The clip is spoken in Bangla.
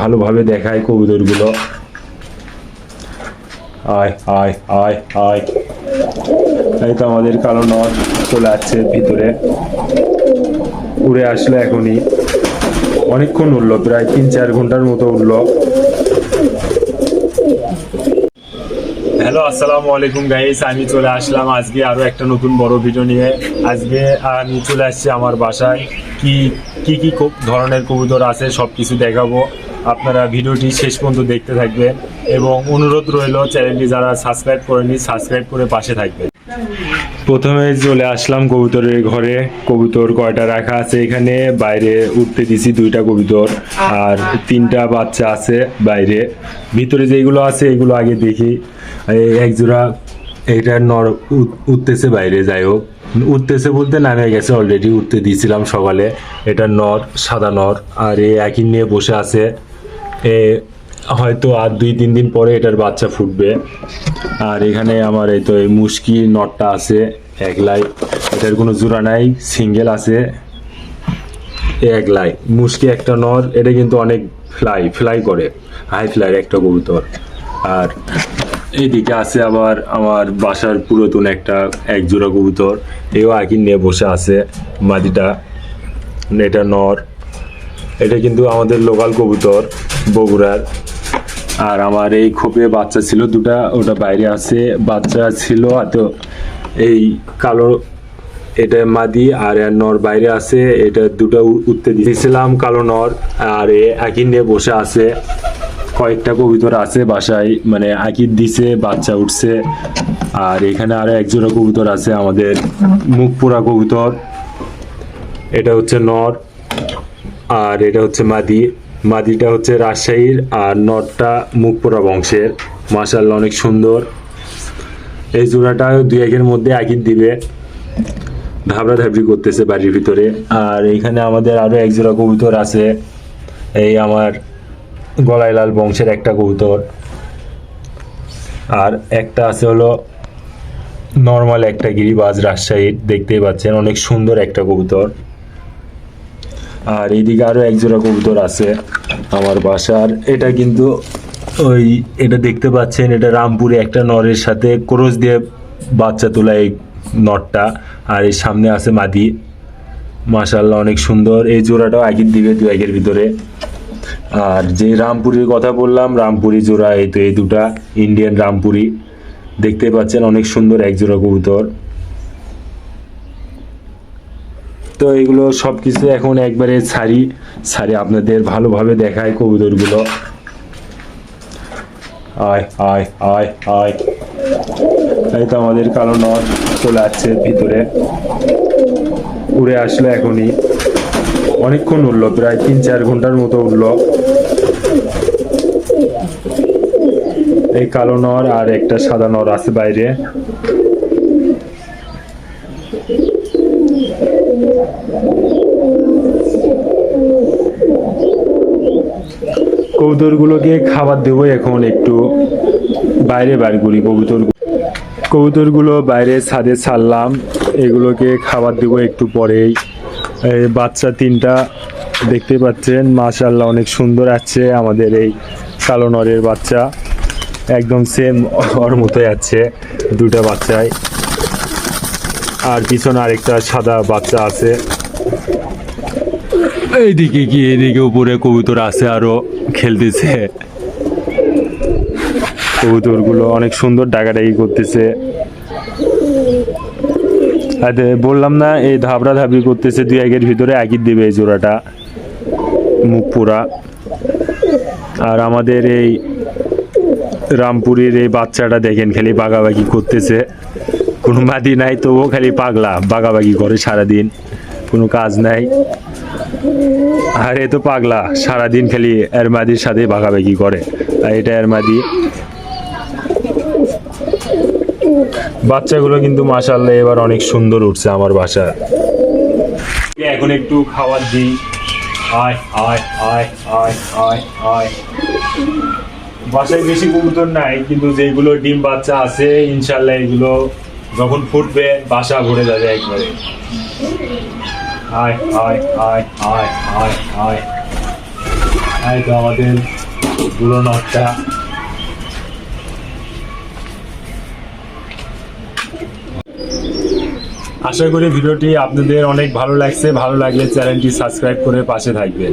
ভালোভাবে দেখায় কবুতরগুলো। আয় আয় আয় আয়। এই তো আমাদের কালো নট চলে আসছে ভিতরে। উড়ে আসলো এখনই। অনেকক্ষণ উঠল প্রায় তিন চার ঘণ্টার মতো উঠল হ্যালো, আসসালামু আলাইকুম গাইস আমি চলে আসলাম আজকে আরও একটা নতুন বড় ভিডিও নিয়ে। আজকে, আমি চলে আসছি আমার বাসায়। কি কি কি ধরনের কবুতর আছে সব কিছু দেখাবো। আপনারা ভিডিওটি শেষ পর্যন্ত দেখতে থাকবেন এবং অনুরোধ রইল চ্যানেলটি যারা সাবস্ক্রাইব করেনি সাবস্ক্রাইব করে পাশে থাকবেন। প্রথমে চলে আসলাম কবুতরের ঘরে। কবুতর কয়টা রাখা আছে এখানে? বাইরে উঠতে দিছি দুইটা কবুতর আর তিনটা বাচ্চা আছে বাইরে। ভিতরে যেগুলো আছে এগুলো আগে দেখি। এই এক জোড়া এটা নর উঠ- উঠতেছে বাইরে, যাই হোক। উঠতেছে বলতে নামে গেছে অলরেডি উঠতে দিয়েছিলাম সকালে। এটা নর, সাদা নর, আর এ একই নিয়ে বসে আছে। হয়তো আর দুই, তিন দিন পরে এটার বাচ্চা ফুটবে। আর এখানে আমার এই তো এই মুশকি নটটা আছে একলাই এটার কোনো জোড়া নাই, সিঙ্গেল আছে। একলাই মুশকি একটা নর, এটা কিন্তু অনেক ফ্লাই ফ্লাই করে। হাই ফ্লাই একটা কবুতর। আর এইদিকে আছে আবার আমার বাসার পুরাতন একটা এক জোড়া কবুতর। এও একই নিয়ে বসে আছে মাদিটা এটা নর। এটা কিন্তু আমাদের লোকাল কবুতর। বগুড়ার। আর আমার এই খোপে বাচ্চা ছিল দুটা, ওটা বাইরে আছে। বাচ্চা ছিল তো এই কালো, এটা মাদি আর নর বাইরে আছে। এটা দুটো উঠতে দিয়েছিলাম কালো নর আর এ একই নিয়ে বসে আছে। কয়েকটা কবুতর আছে বাসায় মানে একই দিছে, বাচ্চা উঠছে। আর এখানে আরও এক জোড়া কবুতর আছে আমাদের মুখ পোড়া কবুতর। এটা হচ্ছে নর আর এটা হচ্ছে মাদি। মাদিটা হচ্ছে রাজশাহীর আর নটটা মুখপোড়া বংশের। মাশাল্লাহ অনেক সুন্দর। এই জোড়াটা দুই একের মধ্যে একই দিবে। ধাবড়া ধাবড়ি করতেছে বাড়ির ভিতরে। আর এইখানে আমাদের আরও এক জোড়া কবুতর আছে। এই আমার গলায় লাল বংশের একটা কবুতর। আর একটা আছে হলো নর্মাল একটা গিরিবাজ রাজশাহীর, দেখতেই পাচ্ছেন, অনেক সুন্দর একটা কবুতর। আর এইদিকে আরও এক জোড়া কবুতর আছে আমার বাসার। এটা কিন্তু ওই এটা দেখতে পাচ্ছেন, এটা রামপুরে একটা নরের সাথে ক্রোশ দিয়ে বাচ্চা তোলা এই নটটা। আর এই সামনে আছে মাদি। মাশাল্লাহ অনেক সুন্দর। এই জোড়াটাও আগের দিবে দু একের ভিতরে। আর যে রামপুরির কথা বললাম রামপুরি জোড়া এই তো এই দুটা ইন্ডিয়ান রামপুরি। দেখতে পাচ্ছেন অনেক সুন্দর এক জোড়া কবুতর। তো এগুলো সব কিছু এখন একবারে ছাড়ি ছাড়ি আপনাদের ভালোভাবে দেখায় কবুতরগুলো। আয় আয় আয় আয়। এই তো আমাদের কালো নট চলে আসছে ভিতরে। উড়ে আসলো এখনই। অনেকক্ষণ উঠল প্রায় তিন, চার ঘণ্টার মতো উঠল এই কালো নর আর একটা সাদা নর আছে বাইরে। কবুতরগুলোকে খাবার দেবো এখন একটু বাইরে বার করি কবুতর। কবুতরগুলো বাইরে ছাদে ছাড়লাম, এগুলোকে খাবার দেবো একটু পরেই। বাচ্চা তিনটা দেখতে পাচ্ছেন মাশাল্লাহ অনেক সুন্দর আছে আমাদের এই কালো নরের বাচ্চা। একদম সেম ওর মতোই আছে দুটা বাচ্চায় আর পিছনে আরেকটা সাদা বাচ্চা আছে। এইদিকে কি, এইদিকে উপরে কবুতর আছে আরও খেলতেছে। কবুতরগুলো অনেক সুন্দর ডাকাডাকি করতেছে। বললাম না, এই ধাবড়া ধাবড়ি করতেছে, দুই একের ভিতরে একই দিবে এই জোড়াটা। মুখ পুরা। আর আমাদের এই রামপুরের এই বাচ্চাটা দেখেন, খালি বাগাবাগি করতেছে। কোনো মাদি নাই, তবুও খালি পাগলা বাগাবাগি করে সারাদিন। কোনো কাজ নাই। আর, এ তো পাগলা। সারাদিন খালি এরমাদির সাথে ভাগাভাগি করে। আর এটা এরমাদি বাচ্চাগুলো কিন্তু মাসাল্লাহ এবার অনেক সুন্দর উঠছে আমার বাসা এখন একটু খাবার দিই। আয় আয় আয় আয় আয় আয়। বাসায় বেশি কবুতর নাই, কিন্তু যেগুলো ডিম বাচ্চা আছে ইনশাল্লাহ এগুলো যখন ফুটবে, বাসা ভরে যাবে একবারে। আয় hi, hi, hi, hi. Hi, Garden. তো আমাদের বুড়ো নটটা আশা করি ভিডিওটি আপনাদের অনেক ভালো লাগছে ভালো লাগলে চ্যানেলটি সাবস্ক্রাইব করে পাশে থাকবেন